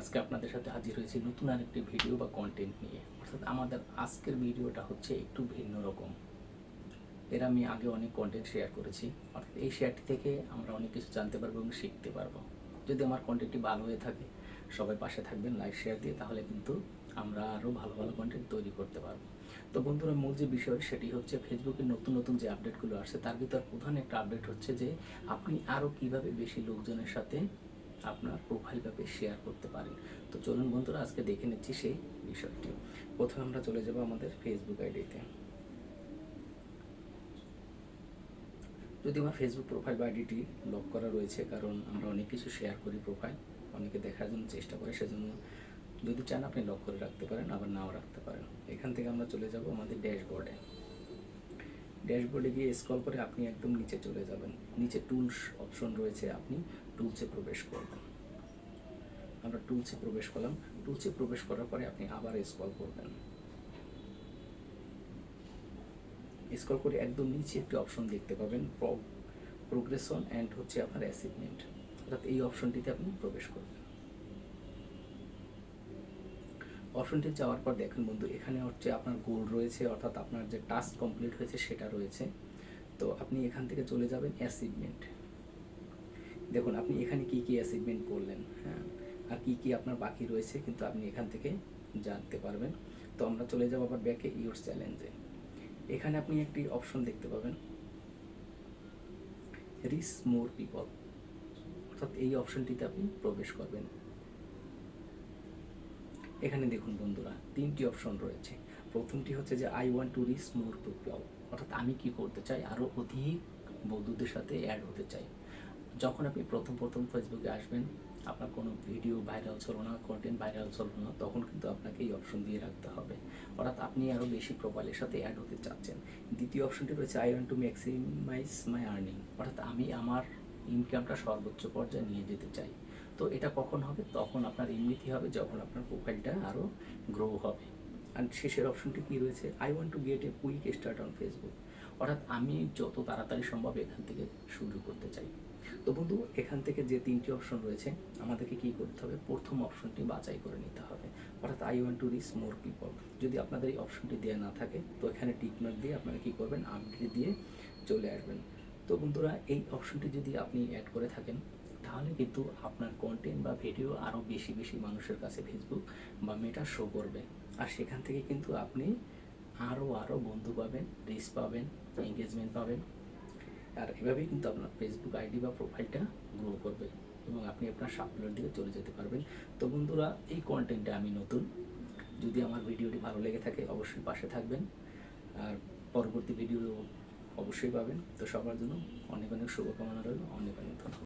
আজকে আপনাদের সাথে হাজির হয়েছি নতুন আরেকটি ভিডিও বা কন্টেন্ট নিয়ে। অর্থাৎ আমাদের আজকের ভিডিওটা হচ্ছে একটু ভিন্ন রকম। এর আমি আগে অনেক কন্টেন্ট শেয়ার করেছি। অর্থাৎ এই শেয়ারটি থেকে আমরা অনেক কিছু জানতে পারব এবং শিখতে পারব। যদি আমার কন্টেন্টটি ভালো হয়ে থাকে, সবাই পাশে থাকবেন লাইক শেয়ার দিয়ে, তাহলে কিন্তু আমরা আরও ভালো ভালো কন্টেন্ট তৈরি করতে পারব। তো বন্ধুরা, মূল যে বিষয় সেটি হচ্ছে ফেসবুকের নতুন নতুন যে আপডেটগুলো আসছে, তার ভিতর প্রধান একটা আপডেট হচ্ছে যে আপনি আরও কীভাবে বেশি লোকজনের সাথে আপনার প্রোফাইল ব্যাপে শেয়ার করতে পারেন তো চলুন বন্ধুরা, আজকে দেখে নিচ্ছি সেই বিষয়টি। প্রথমে আমরা চলে যাব আমাদের ফেসবুক আইডিতে যদি আমার ফেসবুক প্রোফাইল বা আইডিটি লক করা রয়েছে, কারণ আমরা অনেক কিছু শেয়ার করি প্রোফাইল অনেকে দেখার জন্য চেষ্টা করে, সেজন্য যদি চান আপনি লক করে রাখতে পারেন, আবার নাও রাখতে পারেন। এখান থেকে আমরা চলে যাব আমাদের ড্যাশবোর্ডে ড্যাশবোর্ডে গিয়ে স্ক্রল করে আপনি একদম নিচে চলে যাবেন। নিচে টুলস অপশন রয়েছে আপনি, টুলসে প্রবেশ করবেন। আমরা টুলসে প্রবেশ করলাম। টুলসে প্রবেশ করার পরে আপনি আবার স্ক্রল করবেন। স্ক্রল করে একদম নিচে একটি অপশন দেখতে পাবেন প্রোগ্রেশন অ্যান্ড হচ্ছে আপনার অ্যাচিভমেন্ট অর্থাৎ এই অপশনটিতে আপনি প্রবেশ করবেন। অপশনটি যাওয়ার পর দেখেন বন্ধু, এখানে হচ্ছে আপনার গোল রয়েছে, অর্থাৎ আপনার যে টাস্ক কমপ্লিট হয়েছে সেটা রয়েছে। তো আপনি এখান থেকে চলে যাবেন অ্যাচিভমেন্ট দেখুন, আপনি এখানে কি কি অ্যাচিভমেন্ট করলেন হ্যাঁ আর কি কি আপনার বাকি রয়েছে কিন্তু আপনি এখান থেকে জানতে পারবেন। তো আমরা চলে যাব আবার ব্যাকে ইউর চ্যালেঞ্জে এখানে আপনি একটি অপশন দেখতে পাবেন। রিস মোর পিপল অর্থাৎ এই অপশনটিতে আপনি প্রবেশ করবেন। এখানে দেখুন বন্ধুরা, তিনটি অপশন রয়েছে। প্রথমটি হচ্ছে যে I want to reach more people অর্থাৎ আমি কি করতে চাই? আরও অধিক বন্ধুদের সাথে অ্যাড হতে চাই। যখন আপনি প্রথম প্রথম ফেসবুকে আসবেন, আপনার কোনো ভিডিও ভাইরাল চলো না কন্টেন্ট ভাইরাল চলো না, তখন কিন্তু আপনাকে এই অপশন দিয়ে রাখতে হবে। অর্থাৎ আপনি আরও বেশি প্রোফাইলের সাথে অ্যাড হতে চাচ্ছেন। দ্বিতীয় অপশনটি রয়েছে I want to maximise my earning অর্থাৎ আমি আমার ইনকামটা সর্বোচ্চ পর্যায়ে নিয়ে যেতে চাই। তো এটা কখন হবে? তখন আপনার এমনিতেই হবে যখন আপনার প্রোফাইলটা আরও গ্রো হবে। আর শেষের অপশনটি কী রয়েছে? I want to get a quick start on Facebook অর্থাৎ আমি যত তাড়াতাড়ি সম্ভব এখান থেকে শুরু করতে চাই। তো বন্ধু, এখান থেকে যে তিনটি অপশন রয়েছে, আমাদেরকে কী করতে হবে? প্রথম অপশনটি বাছাই করে নিতে হবে। অর্থাৎ I want to reach more people যদি আপনাদের এই অপশনটি দেওয়া না থাকে, তো এখানে টিকমার্ক দিয়ে আপনারা কী করবেন? আপডেট দিয়ে চলে আসবেন। তো বন্ধুরা, এই অপশনটি যদি আপনি অ্যাড করে থাকেন তাহলে কিন্তু আপনার কন্টেন্ট বা ভিডিও আরও বেশি বেশি মানুষের কাছে ফেসবুক বা মেটা শো করবে। আর সেখান থেকে কিন্তু আপনি আরও আরও বন্ধু পাবেন রিচ পাবেন এঙ্গেজমেন্ট পাবেন। আর এভাবেই কিন্তু আপনার ফেসবুক আইডি বা প্রোফাইলটা গ্রো করবে এবং আপনি আপনার সাফল্যের দিকে চলে যেতে পারবেন। তো বন্ধুরা, এই কন্টেন্টে আমি নতুন। যদি আমার ভিডিওটি ভালো লেগে থাকে, অবশ্যই পাশে থাকবেন। আর পরবর্তী ভিডিও অবশ্যই পাবেন। তো সবার জন্য অনেক অনেক শুভকামনা রইল। অনেক অনেক ধন্যবাদ।